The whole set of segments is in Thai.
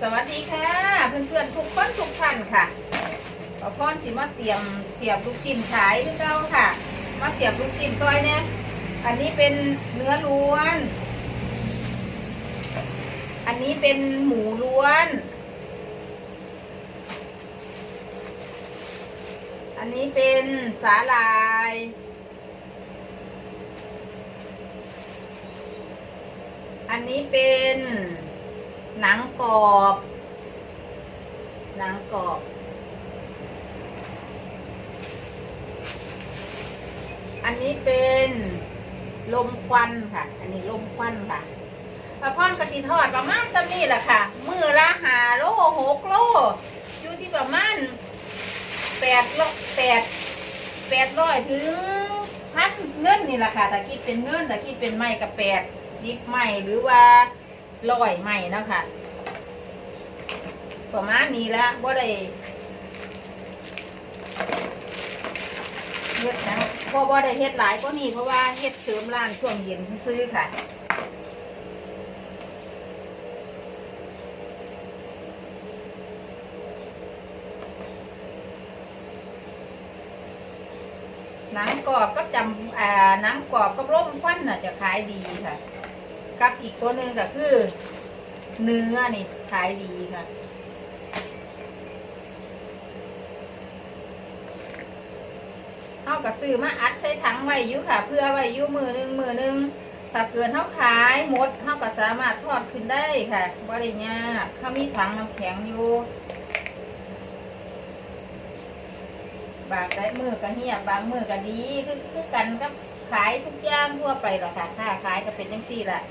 สวัสดีค่ะ เพื่อนๆทุกคนทุกท่านค่ะขอพรสิมาเตรียมเสียบลูกชิ้นขายที่เก้าค่ะ มาเสียบลูกชิ้นซอยเนี่ยอันนี้เป็นเนื้อล้วน อันนี้เป็นหมูล้วน อันนี้เป็นสาลายอันนี้เป็น หนังกรอบ หนังกรอบ อันนี้เป็นลมควันค่ะ อันนี้ลมควันค่ะปลาพอนกะทิทอดประมาณจำนี่แหละค่ะ มือละหาโลหกโลอยู่ที่ประมาณแปดโลแปดแปดร้อยถึงพันเงินนี่แหละค่ะถ้าคิดเป็นเงินถ้าคิดเป็นไม้กับแปดยิบไม้หรือว่า ร้อยไม้เนะคะประมาณนี้และบ่ได้เฮ็ดนะพอบ่ได้เฮ็ดหลายก็นี่เพราะว่าเฮ็ดเสริมร้านช่วงเย็นซื้อค่ะหนังกรอบก็จำอ่าหนังกรอบกับร่มควันน่ะจะขายดีค่ะ กับอีกตัวหนึ่งก็คือ เนื้อนี่ขายดีค่ะเอากระซื้อมาอัดใส่ถังไว้ยู่ค่ะ เพื่อไว้ยู่มือหนึ่งมือหนึ่งถ้าเกินเท่าขายหมดเท่าก็สามารถทอดขึ้นได้ค่ะบริยากเขามีถังน้ำแข็งอยู่บางได้มือก็เหียบบางมือก็ดีคือคือกันกับ ขายทุกอย่างทั่วไปหรอกค่ะค่าขายก็เป็นจังซี่แหละ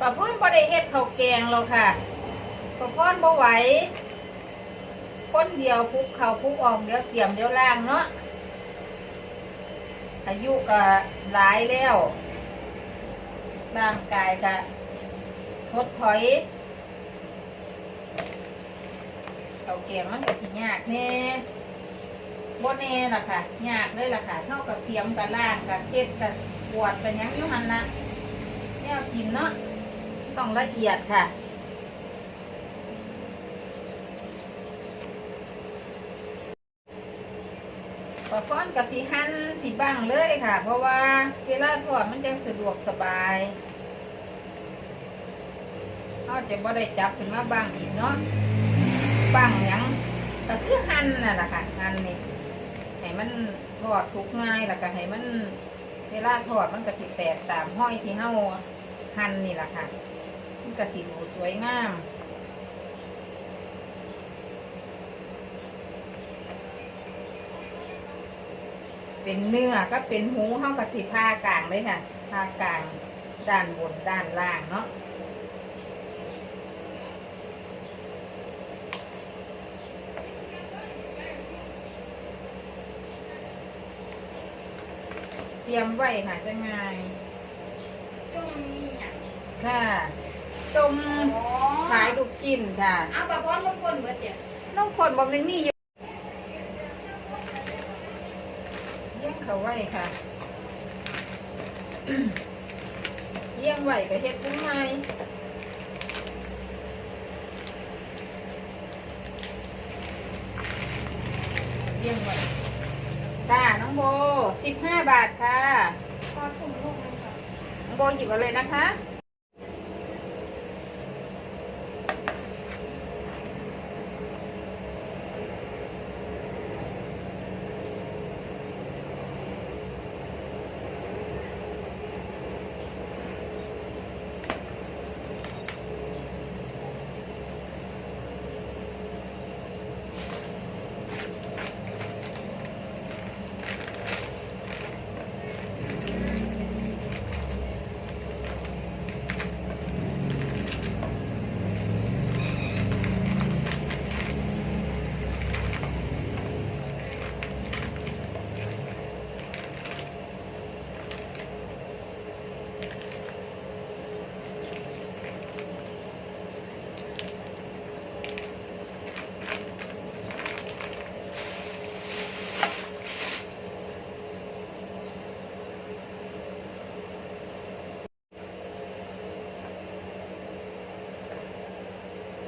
ป้าพรบ่ได้เฮ็ดข้าวแกงหรอกค่ะป้าพรบ่ไหวคนเดียวพุกข้าวพุกออกเดี๋ยวเตรียมเดี๋ยวล่างเนาะอายุก็หลายแล้ว ร่างกายก็ทดถอยเขาเกียงมันก็สิยากแน่บ่แน่ล่ะค่ะยากเลยล่ะค่ะเท่ากับเทียมกับล่างกับเช็ดกับปวดกับยังอยู่หันละเนวกินเนาะต้องละเอียดค่ะ ปลาฟ้อนกับสีหั่นสีบ้างเลยค่ะ เพราะว่าเวลาทอดมันจะสะดวกสบายเขาจะบ่ได้จับขึ้นมาบ้างอีกเนาะบ้างยังก็คือหั่นน่ะแหละค่ะหั่นนี่ให้มันทอดสุกง่ายแล้วก็ให้มัน เวลาทอดมันก็สิแตกตามห้อยที่เฮาหั่นนี่แหละค่ะมันก็สิดูสวยงาม เป็นเนื้อก็เป็นหูเท่ากับสิผ้ากลางเลยค่ะผ้ากลางด้านบนด้านล่างเนาะเตรียมไว้ค่ะจะง่ายจุ่มนี่อะค่ะต้มอ๋อขายลูกชิ้นค่ะ เอาปลาป้อนลูกคนเบิดเดี๋ยว น้องคนบอกมันมีอยู่ เลี้ยงเขาไว้ค่ะเลี้ยงไว้ก็เฮ็ดกุ้งไม้เลี้ยงไว้ค่ะน้องโบสิบห้าบาทค่ะพอถุงลูกมันก่อนน้องโบหยิบเอาเลยนะคะ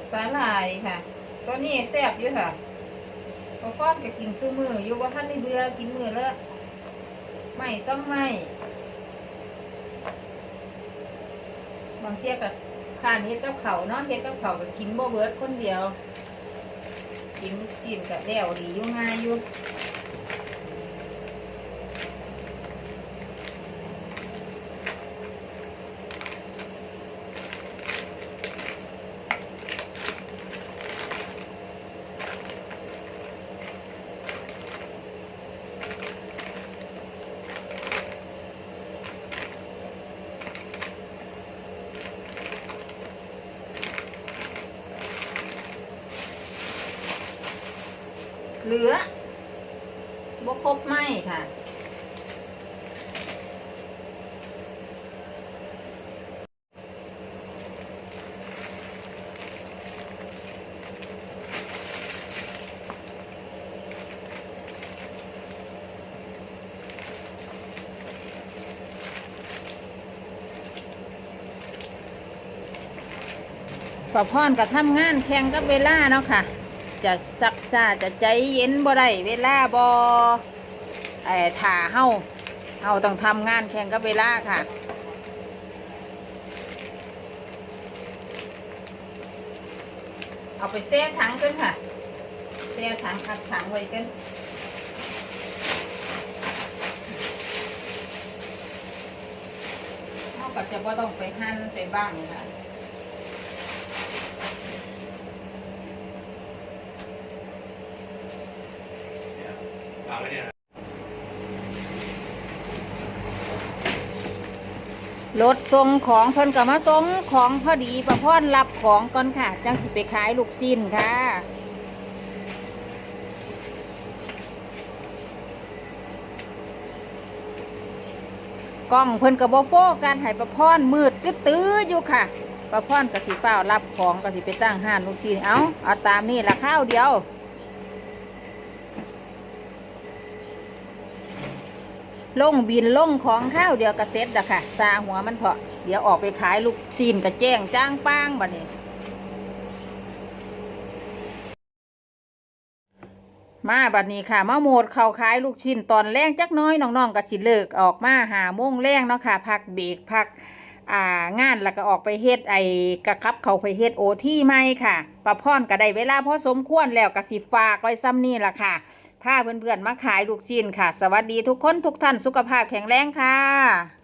ค สาหร่ายค่ะ ตัวนี้แซ่บอยู่ค่ะพอพอดก็กินซื้อมืออยู่ว่าท่านไม่เบื่อกินมือแล้วไม่ซ้มไม่บางเที่ยกับข้านเฮ็ดกับเขาเนาะเฮ็ดกับเขาก็กินบ่เบิดคนเดียว กินชิ้นกับแล้วดีอยู่ง่ายอยู่ เหลือบกครบไหมค่ะพอพรก็ทำงานแข่งกับเวลาเนาะค่ะ จะสักจ้าจะใจเย็นบ่ได้เวลาบ่ไอ้ถ่าเฮาเฮาต้องทำงานแข่งกับเวลาค่ะเอาไปแช่ถังกันค่ะแช่ถังอัดถังไว้กันเฮาก็จะบ่ต้องไปหั่นไปบ้างค่ะ วางไว้เนี่ยนะ รถส่งของเพิ่นก็มาส่งของพอดีประพรรับของก่อนค่ะ จังสิไปขายลูกชิ้นค่ะกล้องเพิ่นก็บ่โฟกันให้ประพรมืดตื้ออยู่ค่ะ ประพรก็สิเฝ้ารับของก็สิไปตั้งห้านลูกชิ้นเอาเอาตามนี่ละข้าวเดียว ล่งบินล่งของข้าวเดียวก็เซ็ตอะค่ะ ซาหัวมันเถาะเดี๋ยวออกไปขายลูกชิ้นกับแจ้งจ้างป้างบัดนี้มาบัดนี้ค่ะมาโหมดเข้าขายลูกชิ้นตอนแรงจักน้อยน้องๆก็สิเลิกออกมาหาโมงแรงเนาะค่ะพักเบรกพักอ่างานแล้วก็ออกไปเฮ็ดไอ้กระคับเขาไปเฮ็ดโอที่ไม่ค่ะประพรก็ได้เวลาพอสมควรแล้วก็สิฝากไว้ซ้ำนี่ล่ะค่ะ พาเพื่อนๆมาขายลูกชิ้นค่ะ สวัสดีทุกคนทุกท่านสุขภาพแข็งแรงค่ะ